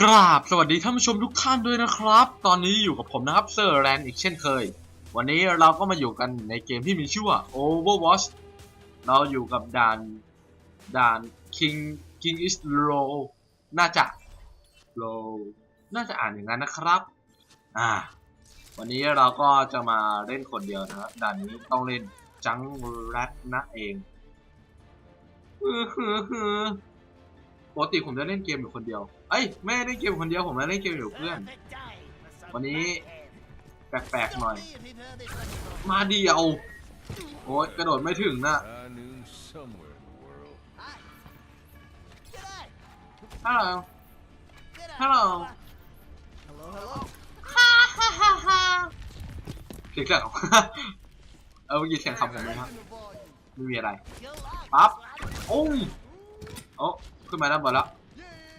กราบสวัสดีท่านผู้ชมทุกท่านด้วยนะครับ ตอนนี้อยู่กับผมนะครับเซอร์แรนอีกเช่นเคย วันนี้เราก็มาอยู่กันในเกมที่มีชื่อว่า Overwatch เราอยู่กับด่านด่าน King King is Low น่าจะ Low น่าจะอ่านอย่างนั้นนะครับ อ่า วันนี้เราก็จะมาเล่นคนเดียวนะครับด่านนี้ต้องเล่นจังแรดนะเอง ปกติผมจะเล่นเกมอยู่คนเดียว เอ้ยไม่ได้เล่นเกมอยู่คนเดียวผมจะเล่นเกมอยู่กับเพื่อน วันนี้แปลกๆหน่อย มาเดียว โอ้ยกระโดดไม่ถึงนะ I knew somewhere in the world. ฮัลโหลฮัลโหลเสียงเสียงเออเมื่อกี้เสียงคำผมไหมครับไม่มีอะไร ปั๊บ โอ้ยโอ้ ขึ้นมาด้านบนแล้ว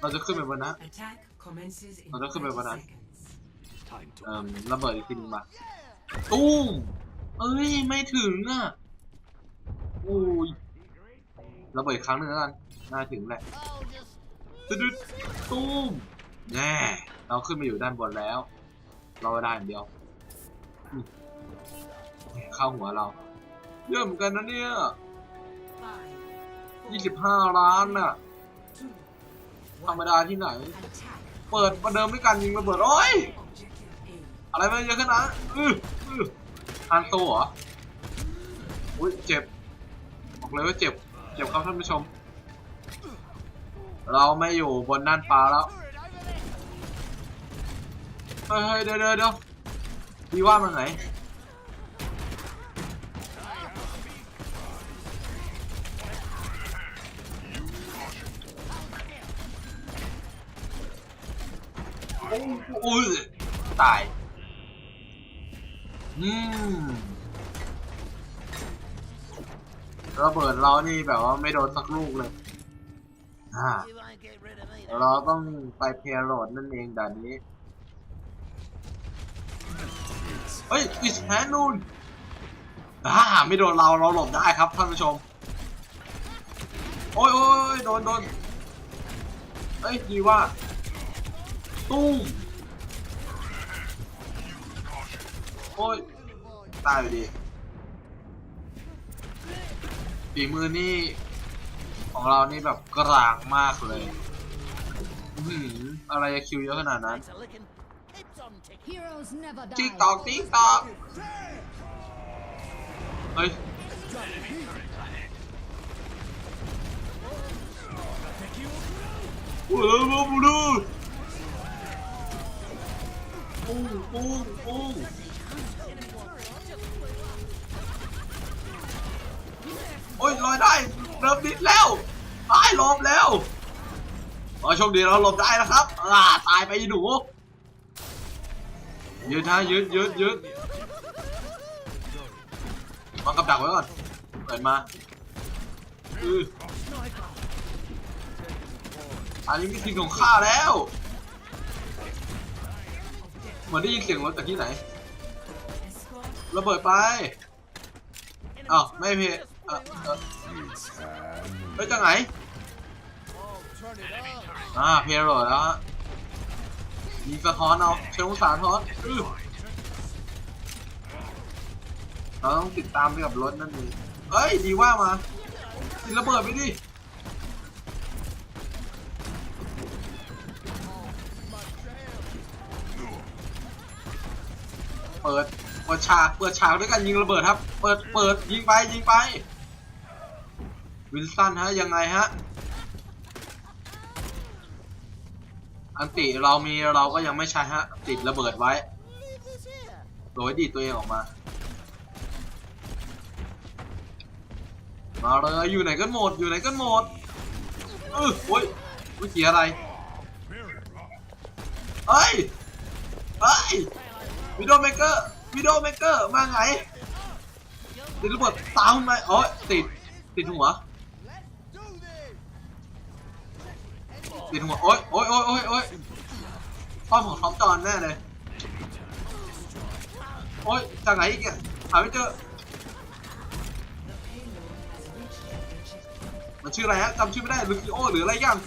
เราจะขึ้นไปบนนะ Attack commences in เราจะขึ้นไปบนนั้น30 seconds. Time to เอ่อระเบิดอีกทีนึงมาตุ้มเอ้ยไม่ถึงอะโอ้ยระเบิดอีกครั้งหนึ่งแล้วกันน่าถึงแหละตึ๊ดๆตุ้มแน่เราขึ้นมาอยู่ด้านบนแล้ว เราได้อย่างเดียวอืมเข้าหัวเราเยอะเหมือนกันนะเนี่ย Five, ยี่สิบห้าล้านน่ะ two, ธรรมดาที่ไหน attack. เปิดประเดิมด้วยกันยิงระเบิดโอ้ย Objective A. อะไรมาเยอะขนาดนั้นอืออือทานโตเหรออุ้ยเจ็บบอกเลยว่าเจ็บเจ็บครับท่านผู้ชม เราไม่อยู่บนด้านฟ้าแล้วเฮ้ยเฮ้ยเดี๋ยวเดี๋ยวเดี๋ยวดีว่ามันไหน อุ้ยตาย อืมระเบิดเรานี่แบบว่าไม่โดนสักลูกเลยอ่าเราต้องไปเพลโหลดนั่นเองด่านนี้ เฮ้ยอิสแฮนูนอ่าไม่โดนเราเราหลบได้ครับท่านผู้ชม โอ้ยโอ้ยโดนโดนเฮ้ยดีว่า ตุ้มโอ้ยตายไปดีฝีมือนี่ของเรานี่แบบกลางมากเลยอื้อหืออะไรจะคิวเยอะขนาดนั้น Heroes never die. ติ๊กตอกติ๊กตอกเฮ้ยโอ้โหมาบูดู ปุ้งปุ้งปุ้งโอ้ยลอยได้เริ่มดิดแล้วตายลบแล้วอ๋อโชคดีเราหลบได้นะครับอ่าตายไปหนูยืดนะยืดยืดยืดวางกับดักไว้ก่อนเปิดมาอืออันนี้มีสิ่งของข้าแล้ว เหมือนได้ยินเสียงรถจากที่ไหนระเบิดไปอ้าวไม่เพเออเออไปจากไหนอ่าเพลโหลดแล้วฮะมีสะท้อนเอาเชิงสาท้อนอื้อเราต้องติดตามไปกับรถนั่นเองเอ้ยดีว่ามาติดระเบิดไปดิ เปิดเปิดฉากเปิดฉากด้วยกันยิงระเบิดครับ เปิดเปิดยิงไปยิงไป วินสันฮะยังไงฮะอันติเรามีเราก็ยังไม่ใช้ฮะติดระเบิดไว้โดยดีตัวเองออกมามาเลยอยู่ไหนกันหมดอยู่ไหนกันหมดเออโอ้ยวิธีอะไรเฮ้ยเฮ้ย วิดีโอเมเกอร์วิดีโอเมเกอร์มาไงติดระเบิดตามมาโอ้ยติดติดหัวติดหัวโอ้ยโอ้ยโอ้ยโอ้ยโอ้ยป้อมของท็อปจอนแน่เลยโอ้ยจากไหนอีกเนี่ยหาไม่เจอมันชื่ออะไรฮะจำชื่อไม่ได้ลูคิโอหรืออะไรย่าง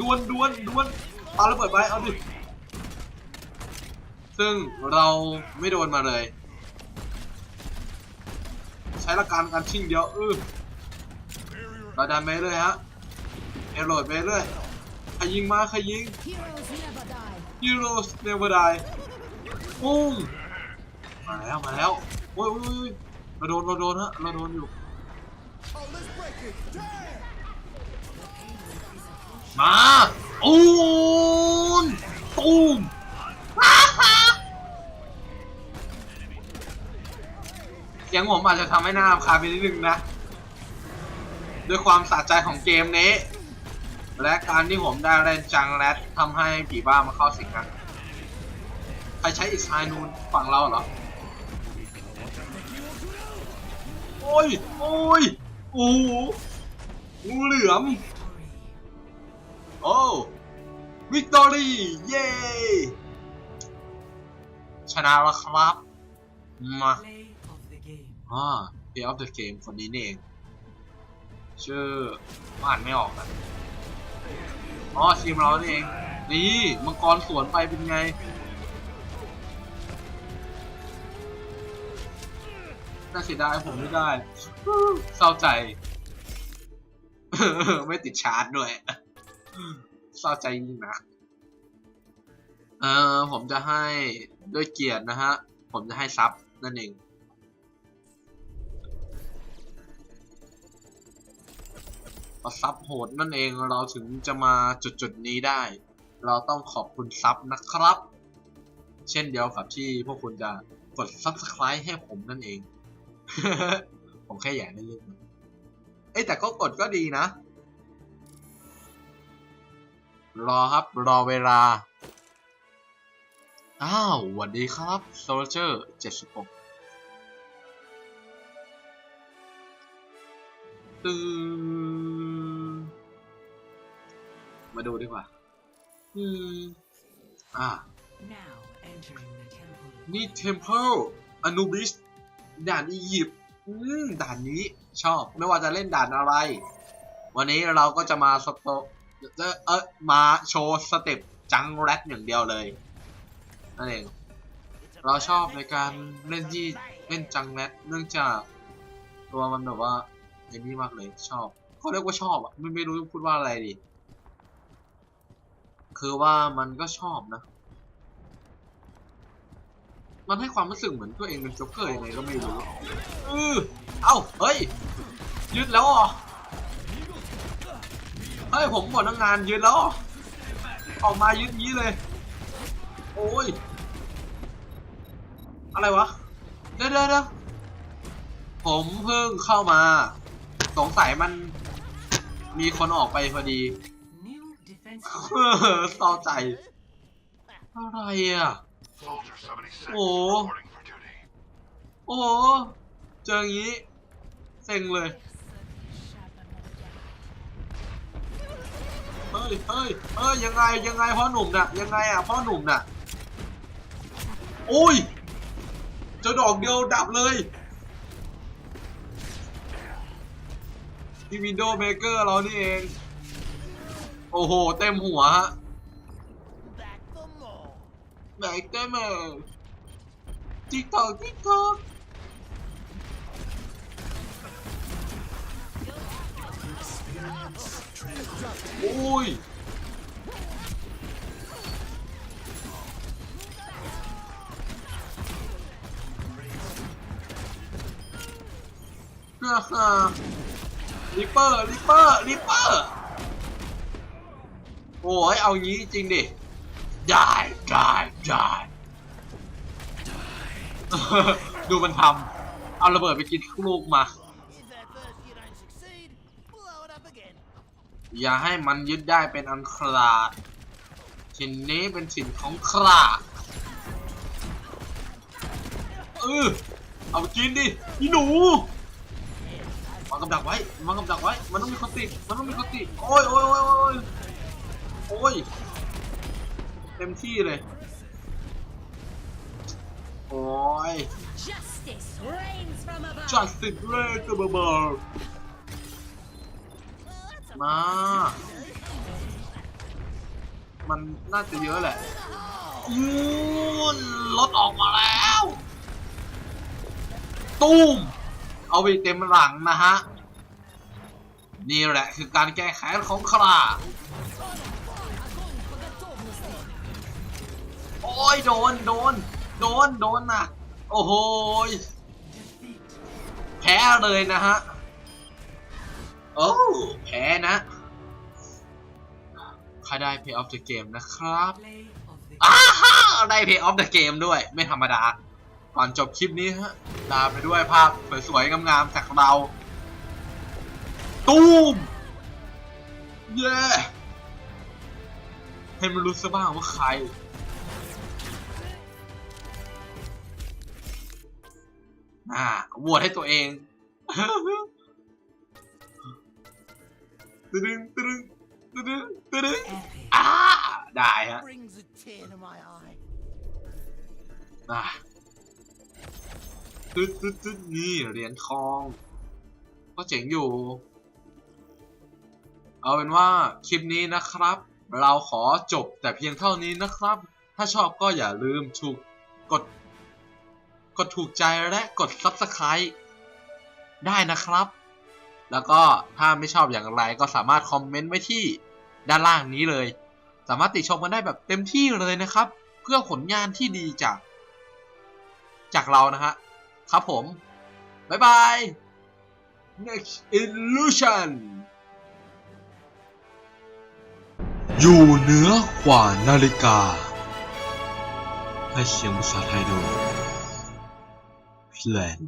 ดวนดวนดวนปาระเบิดไปเอาดิ ซึ่งเราไม่โดนมาเลย ใช้ละการการชิงเดียวอือเราดันไปเรื่อยฮะเอโรดไปเรื่อยใครยิงมาใครยิง Heroes never die ปุ้งมาแล้วมาแล้วโอ้ยโอ้ยโอ้ยเราโดนเราโดนฮะเราโดนอยู่มาอูนตูม เสียงผมอาจจะทำให้หน้าคาญไปนิดนึงนะ ด้วยความสะใจของเกมนี้ และการที่ผมได้เล่นจังแรดทำให้ผีบ้ามาเข้าสิงกัน ใครใช้อิสไฮนูนฝั่งเราเหรอ โอ้ย โอ้ย โอ้งูเหลือม โอ้วิกตอรี่เย้ชนะแล้วครับ มา Play of the game. อ่า Play of the Game คนนี้เอง ชื่ออ่านไม่ออกอะอ๋อทีมเราเอง นี่มังกรสวนไปเป็นไง น่าเสียดายผมไม่ได้ เศร้าใจ ไม่ติดชาร์จด้วย เศร้าใจยิ่งนะเออผมจะให้ด้วยเกียรตินะฮะ ผมจะให้ซับนั่นเอง เพราะซับโหดนั่นเองเราถึงจะมาจุดจุดนี้ได้ เราต้องขอบคุณซับนะครับ เช่นเดียวกับที่พวกคุณจะกด subscribe ให้ผมนั่นเอง ผมแค่อยากได้เล่นเอ้แต่ก็กดก็ดีนะ รอครับรอเวลา อ้าวสวัสดีครับ Soldier 76 ตึมาดูดีกว่า อืม อ่า นี่ Temple Anubis ด่านอียิปต์อืมด่านนี้ชอบ ไม่ว่าจะเล่นด่านอะไร วันนี้เราก็จะมาสโตจะเออมาโชว์สเต็ปจังแรดอย่างเดียวเลย นั่นเอง เราชอบในการเล่นที่เล่นจังแรดเนื่องจากตัวมันแบบว่า ไอ้นี่มากเลยชอบเขาเรียกว่าชอบอะไม่ไม่รู้จะพูดว่าอะไรดีคือว่ามันก็ชอบนะ มันให้ความรู้สึกเหมือนตัวเองเป็นโจ๊กเกอร์ยังไงก็ไม่รู้เออเอ้าเฮ้ยยึดแล้วเหรอเฮ้ยผมหมดงานยึดแล้วออกมายึดงี้เลย โอ้ยอะไรวะเดี๋ยวเดี๋ยวเดี๋ยวผมเพิ่งเข้ามา สงสัยมันมีคนออกไปพอดี New defense. เออเศร้าใจ อะไรอะ Soldier 76 Oh. reporting for duty. โอ้โห เจออย่างนี้เซ็งเลย เฮ้ยเฮ้ยเฮ้ยยังไงยังไงพ่อหนุ่มน่ะยังไงอะพ่อหนุ่มน่ะ โอ้ยเจอดอกเดียวดับเลย ที่วินโดว์เมเกอร์เรานี่เอง โอ้โห เต็มหัวฮะแบกเต็มเลยติ๊กตอกติ๊กตอกโอ้ยฮ่าฮ่า ลิปเปอร์ลิปเปอร์ลิปเปอร์โอ้ยเอางี้จริงดิ ได้ได้ได้ดูมันทำเอาระเบิดไปกินลูกมา อย่าให้มันยึดได้เป็นอันขาดชิ้นนี้เป็นชิ้นของขราดเออเอาไปกินดิอีหนู วางกับดักไว้วางกับดักไว้ มันต้องมีคนติดมันต้องมีคนติดโอ้ยโอ้ยโอ้ยโอ้ยโอ้ยเต็มที่เลย โอ้ย Justice reigns from above. Justice Ray ตัวเบอร์มา มันน่าจะเยอะแหละอู้นรถออกมาแล้ว ตูม เอาไปเต็มหลังนะฮะ นี่แหละคือการแก้แค้นของคราโอ้ยโดนโดน โดนโดนนะโอ้โหยแพ้เลยนะฮะ โอ้แพ้นะใครได้ Pay of the Game นะครับ Play of the อ้าฮ่าได้ Pay of the Game ด้วย ไม่ธรรมดา ก่อนจบคลิปนี้ฮะลาไปด้วยภาพสวยๆงามๆจากเรา ตูมเย้ให้มันรู้ซะบ้างว่าใครอ่าโหวตให้ตัวเองตึดึงตึดึงตึดึงตึดึง epic. อ่าได้ฮะ Brings a ตึ๊ดตึ๊ดตึ๊ดนี่เหรียญทอง ก็เจ๋งอยู่ เอาเป็นว่าคลิปนี้นะครับ เราขอจบแต่เพียงเท่านี้นะครับ ถ้าชอบก็อย่าลืมถูกกด กดถูกใจและกด Subscribe ได้นะครับ แล้วก็ถ้าไม่ชอบอย่างไรก็สามารถคอมเมนต์ไว้ที่ด้านล่างนี้เลย สามารถติชมกันได้แบบเต็มที่เลยนะครับ เพื่อผลงานที่ดีจาก จากเรานะฮะ ครับผม บ๊ายบาย next illusion อยู่เหนือกว่านาฬิกา ให้เสียงภาษาไทยโดย Plan